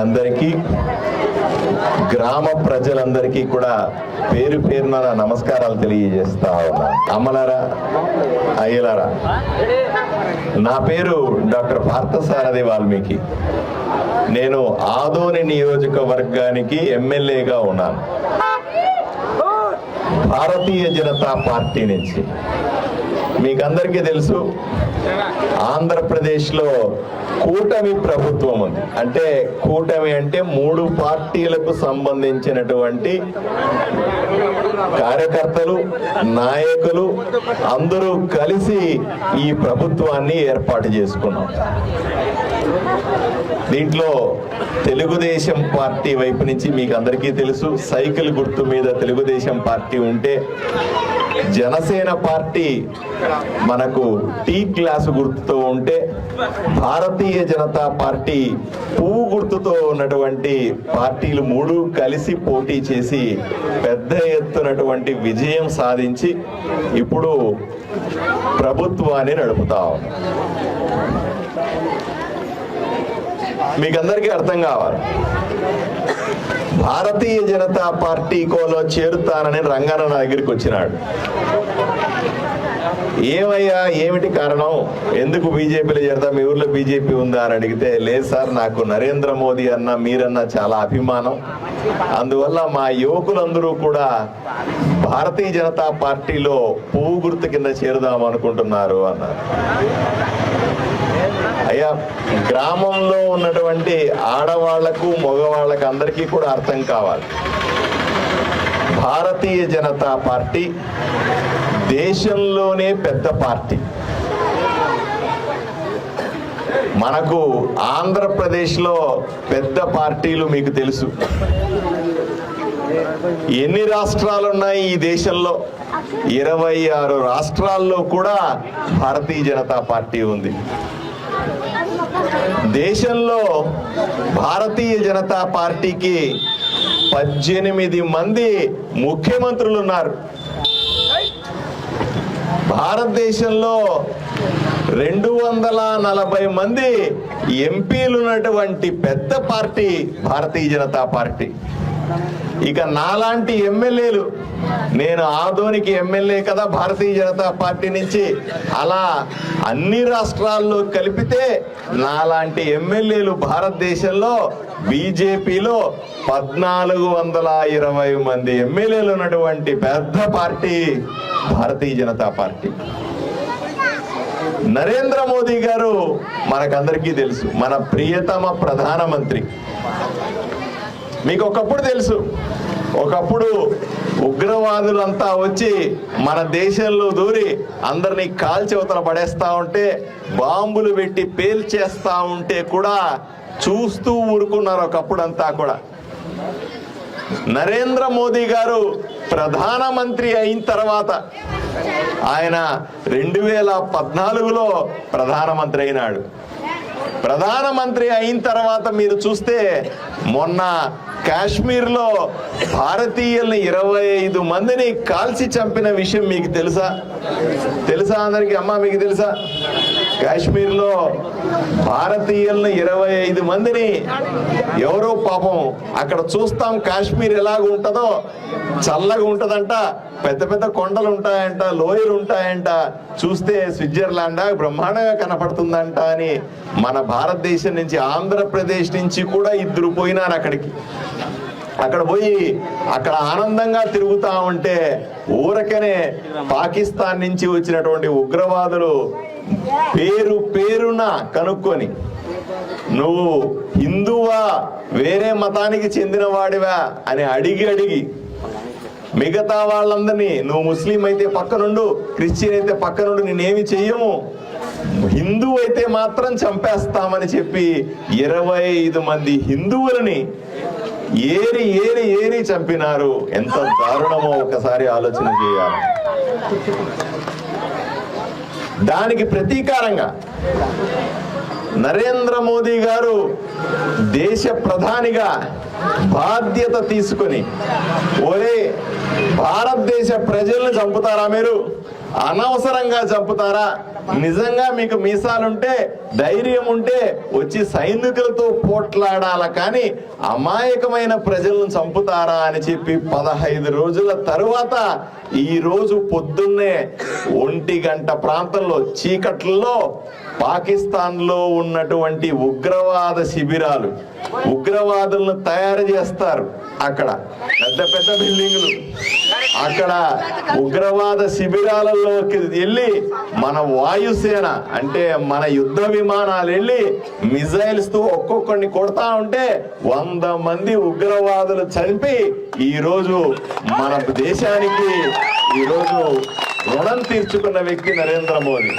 అందరికీ గ్రామ ప్రజలందరికీ కూడా పేరు పేరున నమస్కారాలు తెలియజేస్తా ఉన్నా. అమ్మలారా అయ్యలారా నా పేరు డాక్టర్ పార్థసారథి వాల్మీకి. నేను ఆదోని నియోజకవర్గానికి ఎమ్మెల్యేగా ఉన్నాను. భారతీయ జనతా పార్టీ నుంచి. మీకు అందరికీ తెలుసు ఆంధ్రప్రదేశ్లో కూటమి ప్రభుత్వం ఉంది. అంటే కూటమి అంటే మూడు పార్టీలకు సంబంధించినటువంటి కార్యకర్తలు నాయకులు అందరూ కలిసి ఈ ప్రభుత్వాన్ని ఏర్పాటు చేసుకున్నాం. దీంట్లో తెలుగుదేశం పార్టీ వైపు నుంచి మీకు అందరికీ తెలుసు సైకిల్ గుర్తు మీద తెలుగుదేశం పార్టీ ఉంటే జనసేన పార్టీ మనకు టీ క్లాస్ గుర్తుతో ఉంటే భారతీయ జనతా పార్టీ పువ్వు గుర్తుతో ఉన్నటువంటి పార్టీలు మూడు కలిసి పోటీ చేసి పెద్ద ఎత్తునటువంటి విజయం సాధించి ఇప్పుడు ప్రభుత్వాన్ని నడుపుతా. ఉన్నాం మీకు అందరికీ అర్థం కావాలి. భారతీయ జనతా పార్టీ కోలో చేరుతానని రంగన్న నా దగ్గరికి వచ్చినాడు. ఏమయ్యా ఏమిటి కారణం? ఎందుకు బీజేపీలో చేరతా? మీ ఊర్లో బీజేపీ ఉందా అని అడిగితే లేదు సార్ నాకు నరేంద్ర మోదీ అన్న మీరన్న చాలా అభిమానం. అందువల్ల మా యువకులందరూ కూడా భారతీయ జనతా పార్టీలో పువ్వు గుర్తు కింద చేరుదాం అనుకుంటున్నారు అన్నారు. గ్రామంలో ఉన్నటువంటి ఆడవాళ్ళకు మగవాళ్ళకు అందరికీ కూడా అర్థం కావాలి. భారతీయ జనతా పార్టీ దేశంలోనే పెద్ద పార్టీ. మనకు ఆంధ్రప్రదేశ్లో పెద్ద పార్టీలు మీకు తెలుసు. ఎన్ని రాష్ట్రాలు ఉన్నాయి ఈ దేశంలో? ఇరవై ఆరు రాష్ట్రాల్లో కూడా భారతీయ జనతా పార్టీ ఉంది. దేశంలో భారతీయ జనతా పార్టీకి పద్దెనిమిది మంది ముఖ్యమంత్రులు ఉన్నారు భారతదేశంలో రెండు వందల నలభై మంది ఎంపీలు ఉన్నటువంటి పెద్ద పార్టీ భారతీయ జనతా పార్టీ. ఇక నాలాంటి ఎమ్మెల్యేలు నేను ఆదోనికి ఎమ్మెల్యే కదా భారతీయ జనతా పార్టీ నుంచి. అలా అన్ని రాష్ట్రాల్లో కలిపితే నాలాంటి ఎమ్మెల్యేలు భారతదేశంలో బీజేపీలో పద్నాలుగు వందల ఇరవై మంది ఎమ్మెల్యేలు ఉన్నటువంటి పెద్ద పార్టీ భారతీయ జనతా పార్టీ. నరేంద్ర మోదీ గారు మనకందరికీ తెలుసు మన ప్రియతమ ప్రధానమంత్రి. మీకు ఒకప్పుడు తెలుసు ఒకప్పుడు ఉగ్రవాదులంతా వచ్చి మన దేశంలో దూరి అందరినీ కాల్చవతల పడేస్తా ఉంటే బాంబులు పెట్టి పేల్చేస్తా ఉంటే కూడా చూస్తూ ఊరుకున్నారు ఒకప్పుడంతా కూడా. నరేంద్ర మోదీ గారు ప్రధానమంత్రి అయిన తర్వాత ఆయన రెండు వేల పద్నాలుగులో ప్రధానమంత్రి అయినాడు. ప్రధానమంత్రి అయిన తర్వాత మీరు చూస్తే మొన్న కాశ్మీర్లో భారతీయుల్ని ఇరవై ఐదు మందిని కాల్చి చంపిన విషయం మీకు తెలుసా? తెలుసా అందరికి? అమ్మ మీకు తెలుసా? కాశ్మీర్లో భారతీయుల్ని ఇరవై ఐదు మందిని ఎవరో పాపం అక్కడ చూస్తాం కాశ్మీర్ ఎలాగ ఉంటుందో చల్లగా ఉంటదంట పెద్ద పెద్ద కొండలు ఉంటాయంట లోయలు ఉంటాయంట చూస్తే స్విట్జర్లాండ్ బ్రహ్మాండంగా కనపడుతుందంట అని మన భారతదేశం నుంచి ఆంధ్రప్రదేశ్ నుంచి కూడా ఇద్దరు పోయినారు అక్కడికి. అక్కడ పోయి అక్కడ ఆనందంగా తిరుగుతా ఉంటే ఊరకనే పాకిస్తాన్ నుంచి వచ్చినటువంటి ఉగ్రవాదులు పేరు పేరున కనుక్కొని నువ్వు హిందువా? వేరే మతానికి చెందిన వాడివా అని అడిగి అడిగి మిగతా వాళ్ళందరినీ నువ్వు ముస్లిం అయితే పక్కనుండు క్రిస్టియన్ అయితే పక్కనుండు నేనేమి చెయ్యము? హిందూ అయితే మాత్రం చంపేస్తామని చెప్పి ఇరవై ఐదు మంది హిందువులని ఏరి ఏరి ఏరి చంపినారు. ఎంత దారుణమో ఒకసారి ఆలోచన చేయాలి. దానికి ప్రతీకారంగా నరేంద్ర మోదీ గారు దేశ ప్రధానిగా బాధ్యత తీసుకొని ఒరే భారతదేశ ప్రజల్ని చంపుతారా మీరు? అనవసరంగా చంపుతారా? నిజంగా మీకు మీసాలుంటే ధైర్యం ఉంటే వచ్చి సైనికులతో పోట్లాడాల కానీ అమాయకమైన ప్రజలను చంపుతారా అని చెప్పి పదహైదు రోజుల తరువాత ఈ రోజు పొద్దున్నే ఒంటి గంట ప్రాంతంలో చీకట్లలో పాకిస్తాన్లో ఉన్నటువంటి ఉగ్రవాద శిబిరాలు ఉగ్రవాదులను తయారు చేస్తారు అక్కడ. పెద్ద పెద్ద బిల్డింగులు. అక్కడ ఉగ్రవాద శిబిరాలలోకి వెళ్ళి మన వాయుసేన అంటే మన యుద్ధ విమానాలు వెళ్ళి మిజైల్స్తో ఒక్కొక్కడిని కొడతా ఉంటే వంద మంది ఉగ్రవాదులు చంపి ఈరోజు మన దేశానికి ఈ రోజు రుణం తీర్చుకున్న వ్యక్తి నరేంద్ర మోదీ.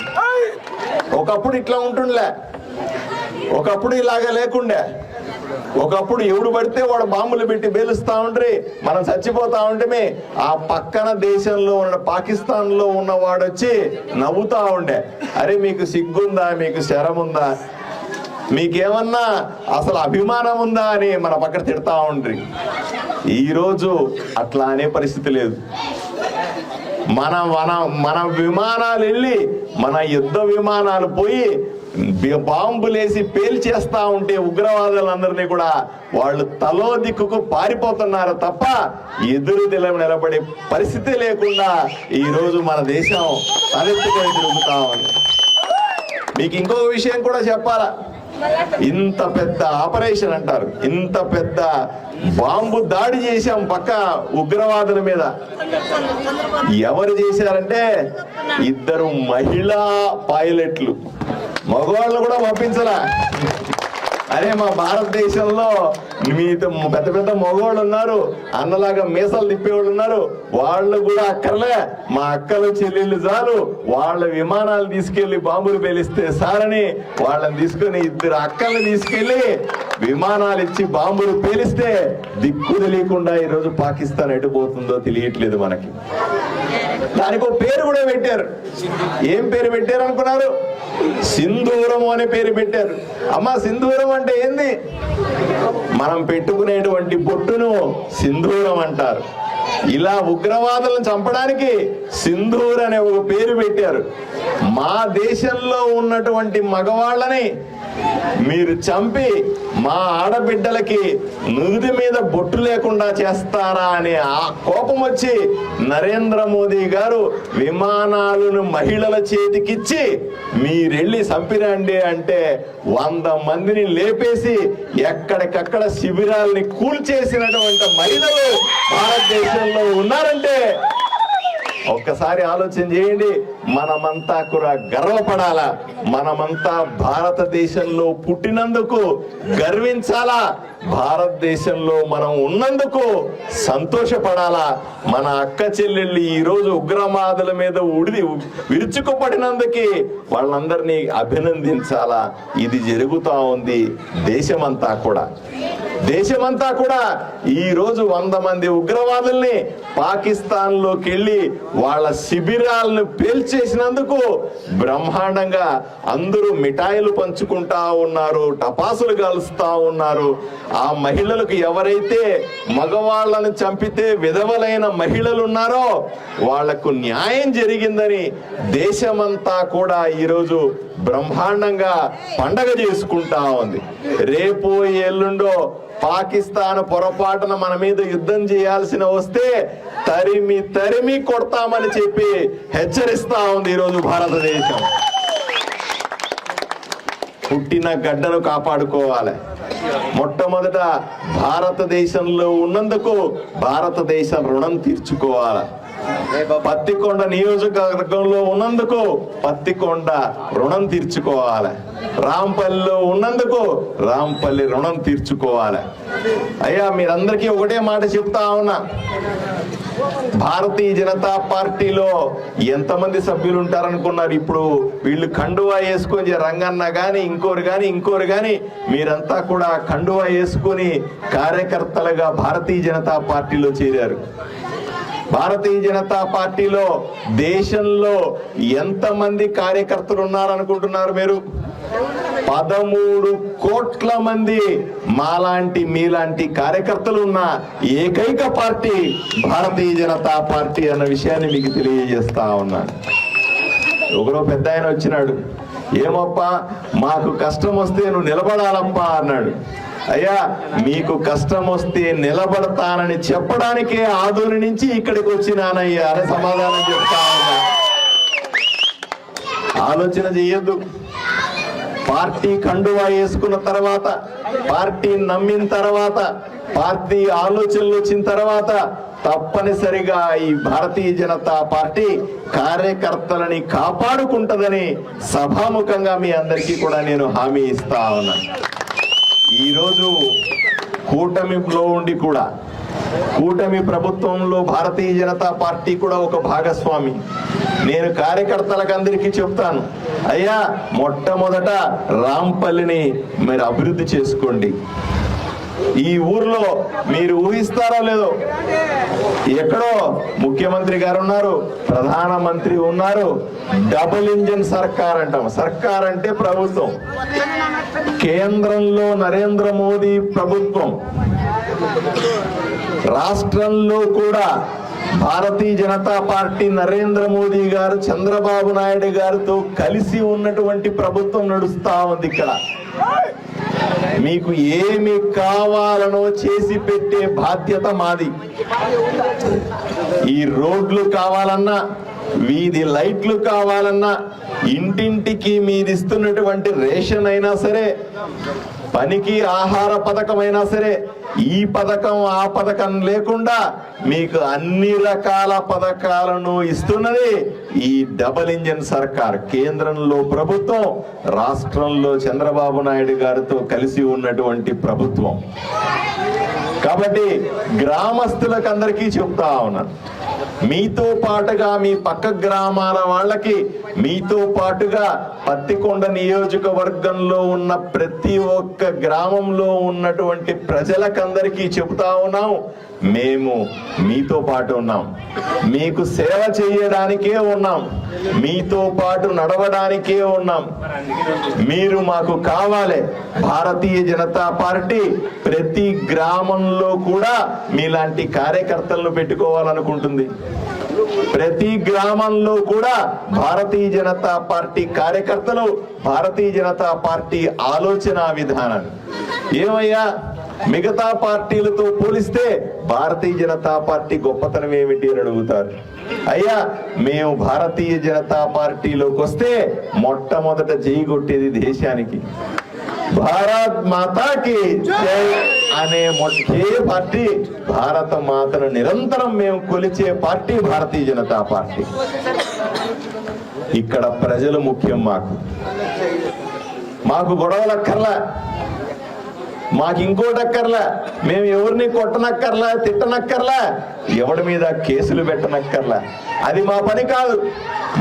ఒకప్పుడు ఇట్లా ఉంటుండలే. ఒకప్పుడు ఇలాగా లేకుండే. ఒకప్పుడు ఎవడు పడితే వాడు బాంబులు పెట్టి బేలుస్తా ఉండ్రి. మనం చచ్చిపోతా ఉంటే ఆ పక్కన దేశంలో ఉన్న పాకిస్తాన్లో ఉన్నవాడు వచ్చి నవ్వుతా ఉండే. అరే మీకు సిగ్గుందా? మీకు శరం ఉందా మీకేమన్నా అసలు అభిమానం ఉందా అని మన పక్కన తిడతా ఉండ్రి. ఈరోజు అట్లా అనే పరిస్థితి లేదు. మన మన మన విమానాలు వెళ్ళి మన యుద్ధ విమానాలు పోయి బాంబులేసి పేల్చేస్తా ఉంటే ఉగ్రవాదులందరినీ కూడా వాళ్ళు తలో దిక్కుకు పారిపోతున్నారు తప్ప ఎదురు నిల నిలబడే పరిస్థితి లేకుండా ఈరోజు మన దేశం తలెత్తుకొని తిరుగుతా ఉంది. మీకు ఇంకొక విషయం కూడా చెప్పాలా? ఇంత పెద్ద ఆపరేషన్ అంటారు. ఇంత పెద్ద బాంబు దాడి చేశాం పక్క ఉగ్రవాదుల మీద. ఎవరు చేశారంటే ఇద్దరు మహిళా పైలట్లు. మగవాళ్ళు కూడా పంపించరా అరే మా భారతదేశంలో మీతో పెద్ద పెద్ద మగవాళ్ళు ఉన్నారు అన్నలాగా మీసాలు తిప్పేవాళ్ళు ఉన్నారు. వాళ్ళు కూడా అక్కర్లే. మా అక్కలు చెల్లెళ్ళు చాలు. వాళ్ళ విమానాలు తీసుకెళ్ళి బాంబులు పేలిస్తే సారని వాళ్ళని తీసుకొని ఇద్దరు అక్కల్ని తీసుకెళ్ళి విమానాలు ఇచ్చి బాంబులు పేలిస్తే దిక్కు తెలియకుండా ఈరోజు పాకిస్తాన్ ఎటు పోతుందో తెలియట్లేదు మనకి. దానికి ఒక పేరు కూడా పెట్టారు. ఏం పేరు పెట్టారు అనుకున్నారు? సింధూరం అనే పేరు పెట్టారు. అమ్మా సింధూరం అంటే ఏంది? మనం పెట్టుకునేటువంటి బొట్టును సింధూరం అంటారు. ఇలా ఉగ్రవాదులను చంపడానికి సింధూర్ అనే ఒక పేరు పెట్టారు. మా దేశంలో ఉన్నటువంటి మగవాళ్ళని మీరు చంపి మా ఆడబిడ్డలకి నుదుటి మీద బొట్టు లేకుండా చేస్తారా అనే ఆ కోపం వచ్చి నరేంద్ర మోదీ గారు విమానాలను మహిళల చేతికిచ్చి మీరెళ్ళి చంపిరండి అంటే వంద మందిని లేపేసి ఎక్కడికక్కడ శిబిరాల్ని కూల్చేసినటువంటి మహిళలు భారతదేశంలో ఉన్నారంటే ఒక్కసారి ఆలోచన చేయండి మనమంతా కూడా గర్వపడాలా? మనమంతా భారతదేశంలో పుట్టినందుకు గర్వించాలా? భారతదేశంలో మనం ఉన్నందుకు సంతోషపడాలా? మన అక్క చెల్లెళ్ళు ఈరోజు ఉగ్రవాదుల మీద ఉడిది విరుచుకుపడినందుకే వాళ్ళందరినీ అభినందించాలా? ఇది జరుగుతూ ఉంది దేశమంతా కూడా. దేశమంతా కూడా ఈ రోజు వంద మంది ఉగ్రవాదుల్ని పాకిస్తాన్లోకి వెళ్ళి వాళ్ళ శిబిరాలను పేల్చేసినందుకు బ్రహ్మాండంగా అందరూ మిఠాయిలు పంచుకుంటా ఉన్నారు టపాసులు కలుస్తా ఉన్నారు. ఆ మహిళలకు ఎవరైతే మగవాళ్ళను చంపితే విధవలైన మహిళలు ఉన్నారో వాళ్ళకు న్యాయం జరిగిందని దేశమంతా కూడా ఈరోజు బ్రహ్మాండంగా పండగ చేసుకుంటా ఉంది. రేపు ఎల్లుండో పాకిస్తాన్ పొరపాటున మన మీద యుద్ధం చేయాల్సిన వస్తే తరిమి తరిమి కొడతామని చెప్పి హెచ్చరిస్తా ఉంది ఈరోజు భారతదేశం. పుట్టిన గడ్డను కాపాడుకోవాలి. మొట్టమొదట భారతదేశంలో ఉన్నందుకు భారతదేశం రుణం తీర్చుకోవాలి. పత్తికొండ నియోజకవర్గంలో ఉన్నందుకు పత్తికొండ రుణం తీర్చుకోవాలి. రాంపల్లిలో ఉన్నందుకు రాంపల్లి రుణం తీర్చుకోవాలి. అయ్యా మీరందరికీ ఒకటే మాట చెప్తా ఉన్నా. భారతీయ జనతా పార్టీలో ఎంతమంది సభ్యులు ఉంటారనుకున్నారు ఇప్పుడు? వీళ్ళు కండువా వేసుకొని రంగన్న గాని ఇంకోరు గాని ఇంకోరు గాని మీరంతా కూడా కండువా వేసుకొని కార్యకర్తలుగా భారతీయ జనతా పార్టీలో చేరారు. భారతీయ జనతా పార్టీలో దేశంలో ఎంతమంది కార్యకర్తలు ఉన్నారనుకుంటున్నారు మీరు? పదమూడు కోట్ల మంది మాలాంటి మీలాంటి కార్యకర్తలు ఉన్న ఏకైక పార్టీ భారతీయ జనతా పార్టీ అన్న విషయాన్ని మీకు తెలియజేస్తా ఉన్నాను. ఒకరో పెద్ద ఆయన వచ్చినాడు. ఏమప్పా మాకు కష్టం వస్తే నువ్వు నిలబడాలప్పా అన్నాడు. అయ్యా మీకు కష్టం వస్తే నిలబడతానని చెప్పడానికే ఆదూరి నుంచి ఇక్కడికి వచ్చినానయ్యా అని సమాధానం చెప్తా ఉన్నా. ఆలోచన చెయ్యొద్దు పార్టీ కండువా వేసుకున్న తర్వాత పార్టీ నమ్మిన తర్వాత పార్టీ ఆలోచనలు వచ్చిన తర్వాత తప్పనిసరిగా ఈ భారతీయ జనతా పార్టీ కార్యకర్తలని కాపాడుకుంటదని సభాముఖంగా మీ అందరికీ కూడా నేను హామీ ఇస్తా ఉన్నాను ఈరోజు కూటమిలో ఉండి కూడా కూటమి ప్రభుత్వంలో భారతీయ జనతా పార్టీ కూడా ఒక భాగస్వామి. నేను కార్యకర్తలకు అందరికీ చెప్తాను అయ్యా మొట్టమొదట రాంపల్లిని మీరు అభివృద్ధి చేసుకోండి. ఈ ఊర్లో మీరు ఊహిస్తారో లేదో? ఎక్కడో ముఖ్యమంత్రి గారు ఉన్నారు ప్రధానమంత్రి ఉన్నారు డబుల్ ఇంజిన్ సర్కార్ అంటాం. సర్కార్ అంటే ప్రభుత్వం. కేంద్రంలో నరేంద్ర మోదీ ప్రభుత్వం. రాష్ట్రంలో కూడా భారతీయ జనతా పార్టీ నరేంద్ర మోదీ గారు చంద్రబాబు నాయుడు గారితో కలిసి ఉన్నటువంటి ప్రభుత్వం నడుస్తా ఉంది ఇక్కడ. మీకు ఏమి కావాలనో చేసి పెట్టే బాధ్యత మాది. ఈ రోడ్లు కావాలన్నా వీధి లైట్లు కావాలన్నా ఇంటింటికి మీరు ఇస్తున్నటువంటి రేషన్ అయినా సరే పనికి ఆహార పథకం సరే ఈ పథకం ఆ పథకం లేకుండా మీకు అన్ని రకాల పథకాలను ఇస్తున్నది ఈ డబల్ ఇంజన్ సర్కార్. కేంద్రంలో ప్రభుత్వం రాష్ట్రంలో చంద్రబాబు నాయుడు గారితో కలిసి ఉన్నటువంటి ప్రభుత్వం. కాబట్టి గ్రామస్తులకు అందరికీ చెప్తా ఉన్నాను. మీతో పాటుగా మీ పక్క గ్రామాల వాళ్ళకి మీతో పాటుగా పత్తికొండ నియోజకవర్గంలో ఉన్న ప్రతి ఒక్క గ్రామంలో ఉన్నటువంటి ప్రజలకందరికీ చెబుతా ఉన్నాం మేము మీతో పాటు ఉన్నాం. మీకు సేవ చేయడానికే ఉన్నాం. మీతో పాటు నడవడానికే ఉన్నాం. మీరు మాకు కావాలి. భారతీయ జనతా పార్టీ ప్రతి గ్రామంలో కూడా మీలాంటి కార్యకర్తలను పెట్టుకోవాలనుకుంటుంది. ప్రతి గ్రామంలో కూడా భారతీయ జనతా పార్టీ కార్యకర్తలు భారతీయ జనతా పార్టీ ఆలోచన విధానాన్ని ఏమయ్యా? మిగతా పార్టీలతో పోలిస్తే భారతీయ జనతా పార్టీ గొప్పతనం ఏమిటి అని అడుగుతారు. అయ్యా మేము భారతీయ జనతా పార్టీలోకి వస్తే మొట్టమొదట చేయగొట్టేది కొట్టేది దేశానికి. భారత్ మాతాకి జై అనే మొట్టే పార్టీ భారత మాతను నిరంతరం మేము కొలిచే పార్టీ భారతీయ జనతా పార్టీ. ఇక్కడ ప్రజలు ముఖ్యం మాకు. మాకు గొడవలక్కర్లా. మాకు ఇంకోటక్కర్లా మేము ఎవరిని కొట్టనక్కర్లా తిట్టనక్కర్లా ఎవడి మీద కేసులు పెట్టనక్కర్లా. అది మా పని కాదు.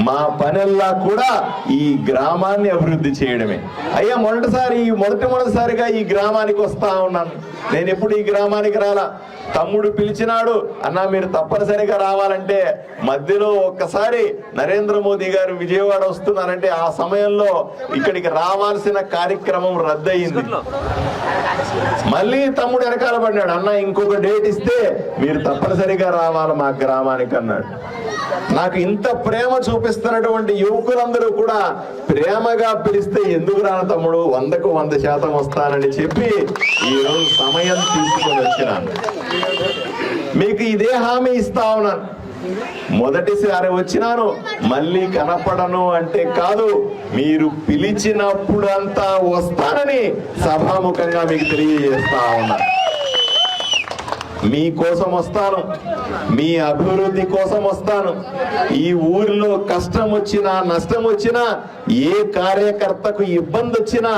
మా పనల్లా కూడా ఈ గ్రామాన్ని అభివృద్ధి చేయడమే. అయ్యా మొదటిసారి మొదటి మొదటిసారిగా ఈ గ్రామానికి వస్తా ఉన్నాను. నేను ఎప్పుడు ఈ గ్రామానికి రాలా? తమ్ముడు పిలిచినాడు అన్నా మీరు తప్పనిసరిగా రావాలంటే మధ్యలో ఒక్కసారి నరేంద్ర మోదీ గారు విజయవాడ వస్తున్నారంటే ఆ సమయంలో ఇక్కడికి రావాల్సిన కార్యక్రమం రద్దయింది. మళ్ళీ తమ్ముడు వెనకాల పడినాడు అన్న ఇంకొక డేట్ ఇస్తే మీరు తప్పనిసరిగా రావాలి మా గ్రామానికి అన్నాడు. నాకు ఇంత ప్రేమ చూపిస్తున్నటువంటి యువకులందరూ కూడా ప్రేమగా పిలిస్తే ఎందుకు రాను తమ్ముడు? వందకు వంద శాతం వస్తానని చెప్పి ఈ సమయం తీసుకొని వచ్చినాను మీకు ఇదే హామీ ఇస్తా ఉన్నాను. మొదటిసారి వచ్చినాను మళ్ళీ కనపడను అంటే కాదు. మీరు పిలిచినప్పుడు అంతా వస్తానని సభాముఖంగా మీకు తెలియజేస్తా ఉన్నా. మీకోసం వస్తాను మీ అభివృద్ధి కోసం వస్తాను. ఈ ఊరిలో కష్టం వచ్చినా నష్టం వచ్చినా ఏ కార్యకర్తకు ఇబ్బంది వచ్చినా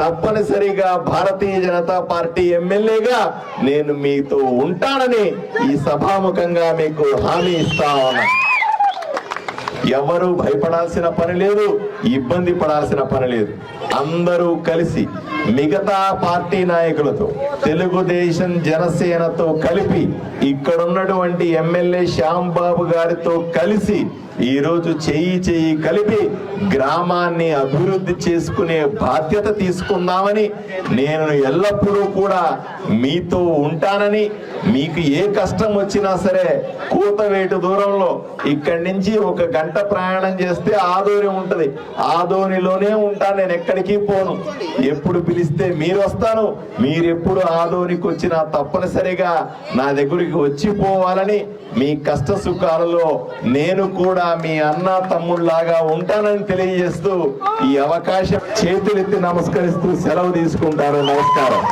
తప్పనిసరిగా భారతీయ జనతా పార్టీ ఎమ్మెల్యేగా నేను మీతో ఉంటానని ఈ సభాముఖంగా మీకు హామీ ఇస్తా ఉన్నా. ఎవరు భయపడాల్సిన పని లేదు ఇబ్బంది పడాల్సిన పని లేదు. అందరూ కలిసి మిగతా పార్టీ నాయకులతో తెలుగుదేశం జనసేనతో కలిపి ఇక్కడున్నటువంటి ఎమ్మెల్యే శ్యామ్ బాబు గారితో కలిసి ఈ రోజు చెయ్యి చెయ్యి కలిపి గ్రామాన్ని అభివృద్ధి చేసుకునే బాధ్యత తీసుకుందామని నేను ఎల్లప్పుడూ కూడా మీతో ఉంటానని మీకు ఏ కష్టం వచ్చినా సరే కూతవేటు దూరంలో ఇక్కడి నుంచి ఒక గంట ప్రయాణం చేస్తే ఆదోని ఉంటుంది. ఆదోనిలోనే ఉంటాను నేను ఎక్కడికి పోను. ఎప్పుడు పిలిస్తే మీరు వస్తాను మీరు ఎప్పుడు ఆదోనికి వచ్చినా తప్పనిసరిగా నా దగ్గరికి వచ్చిపోవాలని మీ కష్ట సుఖాలలో నేను కూడా మీ అన్న తమ్ముళ్ళాగా ఉంటానని తెలియజేస్తూ ఈ అవకాశం చేతులెత్తి నమస్కరిస్తూ సెలవు తీసుకుంటారు. నమస్కారం.